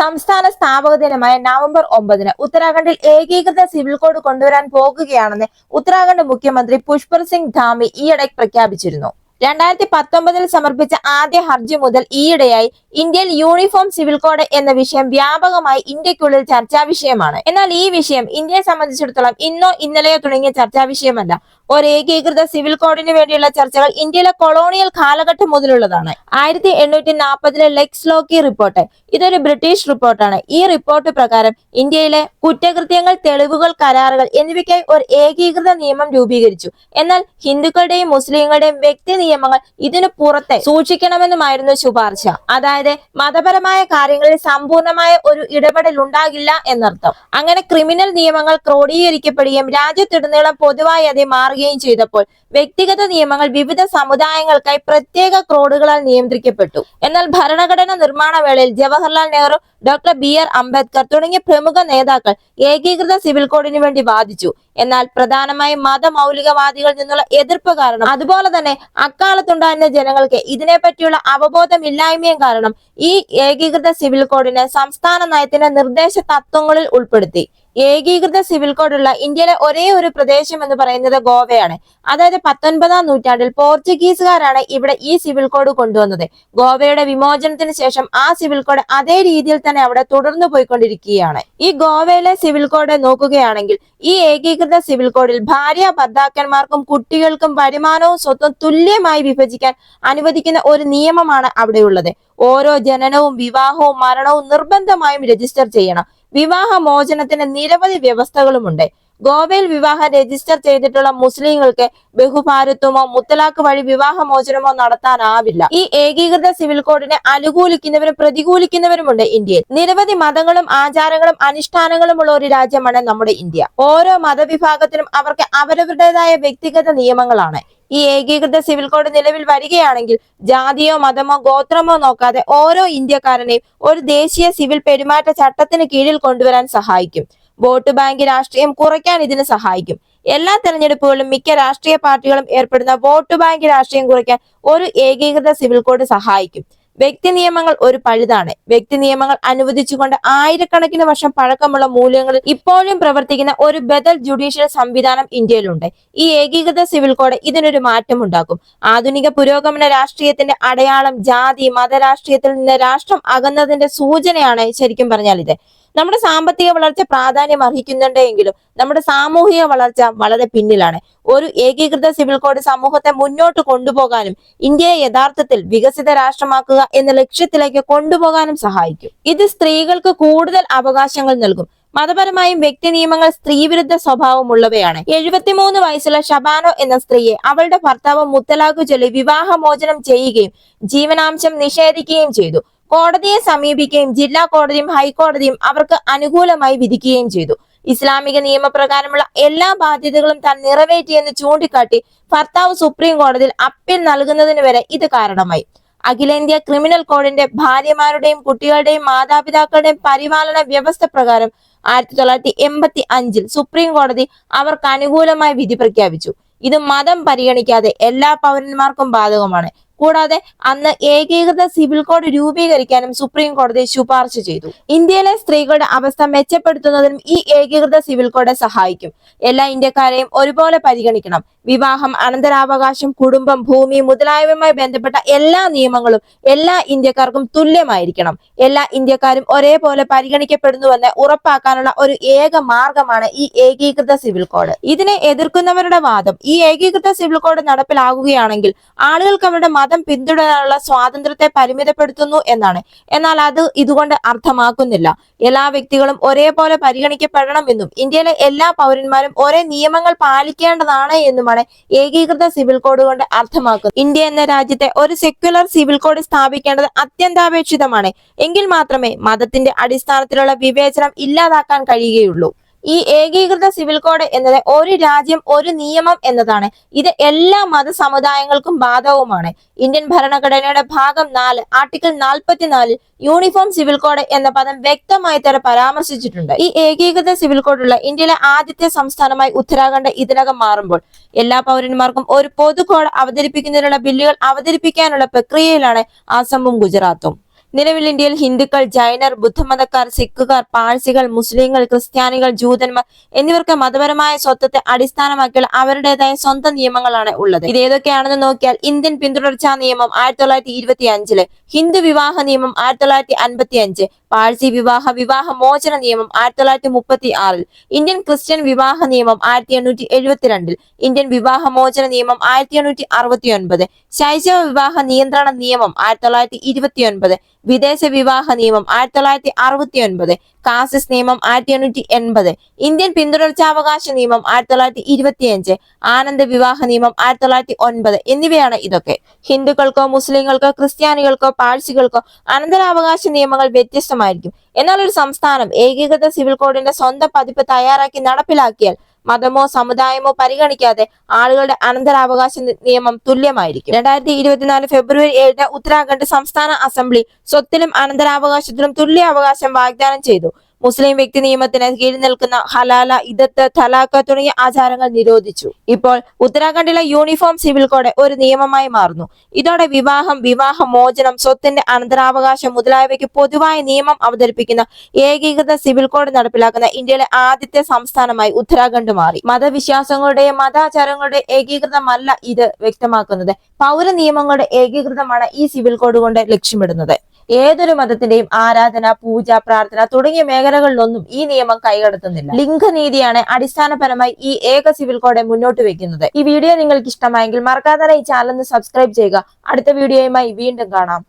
സംസ്ഥാന സ്ഥാപക ദിനമായ നവംബർ ഒമ്പതിന് ഉത്തരാഖണ്ഡിൽ ഏകീകൃത സിവിൽ കോഡ് കൊണ്ടുവരാൻ പോകുകയാണെന്ന് ഉത്തരാഖണ്ഡ് മുഖ്യമന്ത്രി പുഷ്പർ സിംഗ് ധാമി ഈയിടെ പ്രഖ്യാപിച്ചിരുന്നു. രണ്ടായിരത്തി പത്തൊമ്പതിൽ സമർപ്പിച്ച ആദ്യ ഹർജി മുതൽ ഈയിടെയായി ഇന്ത്യയിൽ യൂണിഫോം സിവിൽ കോഡ് എന്ന വിഷയം വ്യാപകമായി ഇന്ത്യക്കുള്ളിൽ ചർച്ചാ വിഷയമാണ്. എന്നാൽ ഈ വിഷയം ഇന്ത്യയെ സംബന്ധിച്ചിടത്തോളം ഇന്നോ ഇന്നലെയോ തുടങ്ങിയ ചർച്ചാ വിഷയമല്ല. ഒരു ഏകീകൃത സിവിൽ കോഡിന് വേണ്ടിയുള്ള ചർച്ചകൾ ഇന്ത്യയിലെ കൊളോണിയൽ കാലഘട്ടം മുതലുള്ളതാണ്. ആയിരത്തി എണ്ണൂറ്റി നാൽപ്പതിലെ ലെക്സ് ലോക്കി റിപ്പോർട്ട്. ഇതൊരു ബ്രിട്ടീഷ് റിപ്പോർട്ടാണ്. ഈ റിപ്പോർട്ട് പ്രകാരം ഇന്ത്യയിലെ കുറ്റകൃത്യങ്ങൾ തെളിവുകൾ കരാറുകൾ എന്നിവയ്ക്കായി ഒരു ഏകീകൃത നിയമം രൂപീകരിച്ചു. എന്നാൽ ഹിന്ദുക്കളുടെയും മുസ്ലിങ്ങളുടെയും വ്യക്തി നിയമങ്ങൾ ഇതിനു പുറത്തെ സൂക്ഷിക്കണമെന്നുമായിരുന്നു ശുപാർശ. അതായത് മതപരമായ കാര്യങ്ങളിൽ സമ്പൂർണമായ ഒരു ഇടപെടൽ ഉണ്ടാകില്ല എന്നർത്ഥം. അങ്ങനെ ക്രിമിനൽ നിയമങ്ങൾ ക്രോഡീകരിക്കപ്പെടുകയും രാജ്യത്തുടനീളം പൊതുവായി അത് മാറുകയും ചെയ്തപ്പോൾ വ്യക്തിഗത നിയമങ്ങൾ വിവിധ സമുദായങ്ങൾക്കായി പ്രത്യേക ക്രോഡുകളാൽ നിയന്ത്രിക്കപ്പെട്ടു. എന്നാൽ ഭരണഘടന നിർമ്മാണ വേളയിൽ Jawaharlal Nehru doctor B R Ambedkar തുടങ്ങിയ പ്രമുഖ നേതാക്കൾ ഏകീകൃത സിവിൽ കോഡിന് വേണ്ടി വാദിച്ചു. എന്നാൽ പ്രധാനമായും മതമൗലികവാദികളിൽ നിന്നുള്ള എതിർപ്പ് കാരണം അതുപോലെ തന്നെ അക്കാലത്തുണ്ടായിരുന്ന ജനങ്ങൾക്ക് ഇതിനെപ്പറ്റിയുള്ള അവബോധമില്ലായ്മയും കാരണം ഈ ഏകീകൃത സിവിൽ കോഡിനെ സംസ്ഥാന നയത്തിന്റെ നിർദ്ദേശ തത്വങ്ങളിൽ ഉൾപ്പെടുത്തി. ഏകീകൃത സിവിൽ കോഡുള്ള ഇന്ത്യയിലെ ഒരേ ഒരു പ്രദേശം എന്ന് പറയുന്നത് ഗോവയാണ്. അതായത് പത്തൊൻപതാം നൂറ്റാണ്ടിൽ പോർച്ചുഗീസുകാരാണ് ഇവിടെ ഈ സിവിൽ കോഡ് കൊണ്ടുവന്നത്. ഗോവയുടെ വിമോചനത്തിന് ശേഷം ആ സിവിൽ കോഡ് അതേ രീതിയിൽ തന്നെ അവിടെ തുടർന്നു പോയിക്കൊണ്ടിരിക്കുകയാണ്. ഈ ഗോവയിലെ സിവിൽ കോഡ് നോക്കുകയാണെങ്കിൽ ഈ ഏകീകൃത സിവിൽ കോഡിൽ ഭാര്യ ഭർത്താക്കന്മാർക്കും കുട്ടികൾക്കും വരുമാനവും സ്വത്തും തുല്യമായി വിഭജിക്കാൻ അനുവദിക്കുന്ന ഒരു നിയമമാണ് അവിടെയുള്ളത്. ഓരോ ജനനവും വിവാഹവും മരണവും നിർബന്ധമായും രജിസ്റ്റർ ചെയ്യണം. വിവാഹ മോചനത്തിന് നിരവധി വ്യവസ്ഥകളുമുണ്ട്. ഗോവയിൽ വിവാഹം രജിസ്റ്റർ ചെയ്തിട്ടുള്ള മുസ്ലിങ്ങൾക്ക് ബഹുഭാരത്വമോ മുത്തലാഖ് വഴി വിവാഹമോചനമോ നടത്താനാവില്ല. ഈ ഏകീകൃത സിവിൽ കോഡിനെ അനുകൂലിക്കുന്നവരും പ്രതികൂലിക്കുന്നവരുമുണ്ട് ഇന്ത്യയിൽ. നിരവധി മതങ്ങളും ആചാരങ്ങളും അനുഷ്ഠാനങ്ങളും ഉള്ള ഒരു രാജ്യമാണ് നമ്മുടെ ഇന്ത്യ. ഓരോ മതവിഭാഗത്തിനും അവർക്ക് അവരവരുടേതായ വ്യക്തിഗത നിയമങ്ങളാണ്. ഈ ഏകീകൃത സിവിൽ കോഡ് നിലവിൽ വരികയാണെങ്കിൽ ജാതിയോ മതമോ ഗോത്രമോ നോക്കാതെ ഓരോ ഇന്ത്യക്കാരനെയും ഒരു ദേശീയ സിവിൽ പെരുമാറ്റ ചട്ടത്തിന് കീഴിൽ കൊണ്ടുവരാൻ സഹായിക്കും. വോട്ട് ബാങ്ക് രാഷ്ട്രീയം കുറയ്ക്കാൻ ഇതിന് സഹായിക്കും. എല്ലാ തെരഞ്ഞെടുപ്പുകളിലും മിക്ക രാഷ്ട്രീയ പാർട്ടികളും ഏർപ്പെടുന്ന വോട്ട് ബാങ്ക് രാഷ്ട്രീയം കുറയ്ക്കാൻ ഒരു ഏകീകൃത സിവിൽ കോഡ് സഹായിക്കും. വ്യക്തി നിയമങ്ങൾ ഒരു പഴുതാണ്. വ്യക്തി നിയമങ്ങൾ അനുവദിച്ചുകൊണ്ട് ആയിരക്കണക്കിന് വർഷം പഴക്കമുള്ള മൂല്യങ്ങളിൽ ഇപ്പോഴും പ്രവർത്തിക്കുന്ന ഒരു ബദൽ ജുഡീഷ്യൽ സംവിധാനം ഇന്ത്യയിലുണ്ട്. ഈ ഏകീകൃത സിവിൽ കോഡ് ഇതിനൊരു മാറ്റം ഉണ്ടാക്കും ആധുനിക പുരോഗമന രാഷ്ട്രീയത്തിന്റെ അടയാളം ജാതി മതരാഷ്ട്രീയത്തിൽ നിന്ന് രാഷ്ട്രം അകന്നതിന്റെ സൂചനയാണ് ശരിക്കും പറഞ്ഞാൽ ഇത്. നമ്മുടെ സാമ്പത്തിക വളർച്ച പ്രാധാന്യം അർഹിക്കുന്നുണ്ടെങ്കിലും നമ്മുടെ സാമൂഹിക വളർച്ച വളരെ പിന്നിലാണ്. ഒരു ഏകീകൃത സിവിൽ കോഡ് സമൂഹത്തെ മുന്നോട്ട് കൊണ്ടുപോകാനും ഇന്ത്യയെ യഥാർത്ഥത്തിൽ വികസിത രാഷ്ട്രമാക്കുക എന്ന ലക്ഷ്യത്തിലേക്ക് കൊണ്ടുപോകാനും സഹായിക്കും. ഇത് സ്ത്രീകൾക്ക് കൂടുതൽ അവകാശങ്ങൾ നൽകും. മതപരമായും വ്യക്തി നിയമങ്ങൾ സ്ത്രീവിരുദ്ധ സ്വഭാവമുള്ളവയാണ്. എഴുപത്തിമൂന്ന് വയസ്സുള്ള ഷബാനോ എന്ന സ്ത്രീയെ അവളുടെ ഭർത്താവ് മുത്തലാഖ് ചൊല്ലി വിവാഹമോചനം ചെയ്യുകയും ജീവനാംശം നിഷേധിക്കുകയും ചെയ്തു. കോടതിയെ സമീപിക്കുകയും ജില്ലാ കോടതിയും ഹൈക്കോടതിയും അവർക്ക് അനുകൂലമായി വിധിക്കുകയും ചെയ്തു. ഇസ്ലാമിക നിയമപ്രകാരമുള്ള എല്ലാ ബാധ്യതകളും താൻ നിറവേറ്റിയെന്ന് ചൂണ്ടിക്കാട്ടി ഭർത്താവ് സുപ്രീം കോടതിയിൽ അപ്പീൽ നൽകുന്നതിന് വരെ ഇത് കാരണമായി. അഖിലേന്ത്യാ ക്രിമിനൽ കോഡിന്റെ ഭാര്യമാരുടെയും കുട്ടികളുടെയും മാതാപിതാക്കളുടെയും പരിപാലന വ്യവസ്ഥ പ്രകാരം ആയിരത്തി തൊള്ളായിരത്തി എൺപത്തി അഞ്ചിൽ സുപ്രീം കോടതി അവർക്ക് അനുകൂലമായി വിധി പ്രഖ്യാപിച്ചു. ഇത് മതം പരിഗണിക്കാതെ എല്ലാ പൗരന്മാർക്കും ബാധകമാണ്. കൂടാതെ അന്ന് ഏകീകൃത സിവിൽ കോഡ് രൂപീകരിക്കാനും സുപ്രീം കോടതി ശുപാർശ ചെയ്തു. ഇന്ത്യയിലെ സ്ത്രീകളുടെ അവസ്ഥ മെച്ചപ്പെടുത്തുന്നതിനും ഈ ഏകീകൃത സിവിൽ കോഡ് സഹായിക്കും. എല്ലാ ഇന്ത്യക്കാരെയും ഒരുപോലെ പരിഗണിക്കണം. വിവാഹം അനന്തരാവകാശം കുടുംബം ഭൂമി മുതലായവയുമായി ബന്ധപ്പെട്ട എല്ലാ നിയമങ്ങളും എല്ലാ ഇന്ത്യക്കാർക്കും തുല്യമായിരിക്കണം. എല്ലാ ഇന്ത്യക്കാരും ഒരേപോലെ പരിഗണിക്കപ്പെടുന്നുവെന്ന് ഉറപ്പാക്കാനുള്ള ഒരു ഏക മാർഗമാണ് ഈ ഏകീകൃത സിവിൽ കോഡ്. ഇതിനെ എതിർക്കുന്നവരുടെ വാദം. ഈ ഏകീകൃത സിവിൽ കോഡ് നടപ്പിലാകുകയാണെങ്കിൽ ആളുകൾക്ക് അവരുടെ മതം പിന്തുടരാനുള്ള സ്വാതന്ത്ര്യത്തെ പരിമിതപ്പെടുത്തുന്നു എന്നാണ്. എന്നാൽ അത് ഇതുകൊണ്ട് അർത്ഥമാക്കുന്നില്ല. എല്ലാ വ്യക്തികളും ഒരേപോലെ പരിഗണിക്കപ്പെടണമെന്നും ഇന്ത്യയിലെ എല്ലാ പൗരന്മാരും ഒരേ നിയമങ്ങൾ പാലിക്കേണ്ടതാണ് എന്നുമാണ് ഏകീകൃത സിവിൽ കോഡ് കൊണ്ട് അർത്ഥമാക്കുന്നത്. ഇന്ത്യ എന്ന രാജ്യത്തെ ഒരു സെക്യുലർ സിവിൽ കോഡ് സ്ഥാപിക്കേണ്ടത് അത്യന്താപേക്ഷിതമാണ്. എങ്കിൽ മാത്രമേ മതത്തിന്റെ അടിസ്ഥാനത്തിലുള്ള വിവേചനം ഇല്ലാതാക്കാൻ കഴിയുകയുള്ളൂ. ഈ ഏകീകൃത സിവിൽ കോഡ് എന്നത് ഒരു രാജ്യം ഒരു നിയമം എന്നതാണ്. ഇത് എല്ലാ മത സമുദായങ്ങൾക്കും ബാധകവുമാണ്. ഇന്ത്യൻ ഭരണഘടനയുടെ ഭാഗം നാല് ആർട്ടിക്കിൾ നാൽപ്പത്തിനാലിൽ യൂണിഫോം സിവിൽ കോഡ് എന്ന പദം വ്യക്തമായി തന്നെ പരാമർശിച്ചിട്ടുണ്ട്. ഈ ഏകീകൃത സിവിൽ കോഡുള്ള ഇന്ത്യയിലെ ആദ്യത്തെ സംസ്ഥാനമായി ഉത്തരാഖണ്ഡ് ഇതിനകം മാറുമ്പോൾ എല്ലാ പൗരന്മാർക്കും ഒരു പൊതു കോഡ് അവതരിപ്പിക്കുന്നതിനുള്ള ബില്ലുകൾ അവതരിപ്പിക്കാനുള്ള പ്രക്രിയയിലാണ് അസമും ഗുജറാത്തും. നിലവിൽ ഇന്ത്യയിൽ ഹിന്ദുക്കൾ ജൈനർ ബുദ്ധമതക്കാർ സിഖുകാർ പാഴ്സികൾ മുസ്ലിങ്ങൾ ക്രിസ്ത്യാനികൾ ജൂതന്മാർ എന്നിവർക്ക് മതപരമായ സ്വത്വത്തെ അടിസ്ഥാനമാക്കിയുള്ള അവരുടേതായ സ്വന്തം നിയമങ്ങളാണ് ഉള്ളത്. ഇത് ഏതൊക്കെയാണെന്ന് നോക്കിയാൽ ഇന്ത്യൻ പിന്തുടർച്ചാ നിയമം ആയിരത്തി തൊള്ളായിരത്തി ഇരുപത്തി അഞ്ചിൽ ഹിന്ദു വിവാഹ നിയമം ആയിരത്തി തൊള്ളായിരത്തി അൻപത്തി അഞ്ച് പാഴ്സി വിവാഹ വിവാഹ മോചന നിയമം ആയിരത്തി തൊള്ളായിരത്തി മുപ്പത്തി ആറിൽ ഇന്ത്യൻ ക്രിസ്ത്യൻ വിവാഹ നിയമം ആയിരത്തി എണ്ണൂറ്റി എഴുപത്തിരണ്ടിൽ ഇന്ത്യൻ വിവാഹ മോചന നിയമം ആയിരത്തി എണ്ണൂറ്റി അറുപത്തി ഒൻപത് ശൈശവ വിവാഹ നിയന്ത്രണ നിയമം ആയിരത്തി തൊള്ളായിരത്തി ഇരുപത്തി ഒൻപത് വിദേശ വിവാഹ നിയമം ആയിരത്തി തൊള്ളായിരത്തി അറുപത്തി ഒൻപത് കാസിസ് നിയമം ആയിരത്തി എണ്ണൂറ്റി എൺപത് ഇന്ത്യൻ പിന്തുടർച്ചാവകാശ നിയമം ആയിരത്തി തൊള്ളായിരത്തി ഇരുപത്തിയഞ്ച് ആനന്ദ വിവാഹ നിയമം ആയിരത്തി തൊള്ളായിരത്തി ഒൻപത് എന്നിവയാണ് ഇതൊക്കെ. ഹിന്ദുക്കൾക്കോ മുസ്ലിങ്ങൾക്കോ ക്രിസ്ത്യാനികൾക്കോ പാഴ്സികൾക്കോ അനന്തരാവകാശ നിയമങ്ങൾ വ്യത്യസ്തമായിരിക്കും. എന്നാൽ ഒരു സംസ്ഥാനം ഏകീകൃത സിവിൽ കോഡിന്റെ സ്വന്തം പതിപ്പ് തയ്യാറാക്കി നടപ്പിലാക്കിയാൽ മതമോ സമുദായമോ പരിഗണിക്കാതെ ആളുകളുടെ അനന്തരാവകാശ നിയമം തുല്യമായിരിക്കും. രണ്ടായിരത്തി ഇരുപത്തിനാല് ഫെബ്രുവരി ഏഴിന് ഉത്തരാഖണ്ഡ് സംസ്ഥാന അസംബ്ലി സ്വത്തിലും അനന്തരാവകാശത്തിലും തുല്യ അവകാശം വാഗ്ദാനം ചെയ്തു. മുസ്ലിം വ്യക്തി നിയമത്തിന് കീഴിൽ നിൽക്കുന്ന ഹലാല ഇദത്ത് തലാഖ് തുടങ്ങിയ ആചാരങ്ങൾ നിരോധിച്ചു. ഇപ്പോൾ ഉത്തരാഖണ്ഡിലെ യൂണിഫോം സിവിൽ കോഡ് ഒരു നിയമമായി മാറുന്നു. ഇതോടെ വിവാഹം വിവാഹ മോചനം സ്വത്തിന്റെ അനന്തരാവകാശം മുതലായവയ്ക്ക് പൊതുവായ നിയമം അവതരിപ്പിക്കുന്ന ഏകീകൃത സിവിൽ കോഡ് നടപ്പിലാക്കുന്ന ഇന്ത്യയിലെ ആദ്യത്തെ സംസ്ഥാനമായി ഉത്തരാഖണ്ഡ് മാറി. മതവിശ്വാസങ്ങളുടെയും മതാചാരങ്ങളുടെയും ഏകീകൃതമല്ല ഇത് വ്യക്തമാക്കുന്നത്. പൗര നിയമങ്ങളുടെ ഏകീകൃതമാണ് ഈ സിവിൽ കോഡ് കൊണ്ട് ലക്ഷ്യമിടുന്നത്. ഏതൊരു മതത്തിന്റെയും ആരാധന പൂജ പ്രാർത്ഥന തുടങ്ങിയ മേഖലകളിലൊന്നും ഈ നിയമം കൈകടത്തുന്നില്ല. ലിംഗനീതിയാണ് അടിസ്ഥാനപരമായി ഈ ഏക സിവിൽ കോഡ് മുന്നോട്ട് വെക്കുന്നത്. ഈ വീഡിയോ നിങ്ങൾക്ക് ഇഷ്ടമായെങ്കിൽ മറക്കാതെ ഈ ചാനൽ സബ്സ്ക്രൈബ് ചെയ്യുക. അടുത്ത വീഡിയോയുമായി വീണ്ടും കാണാം.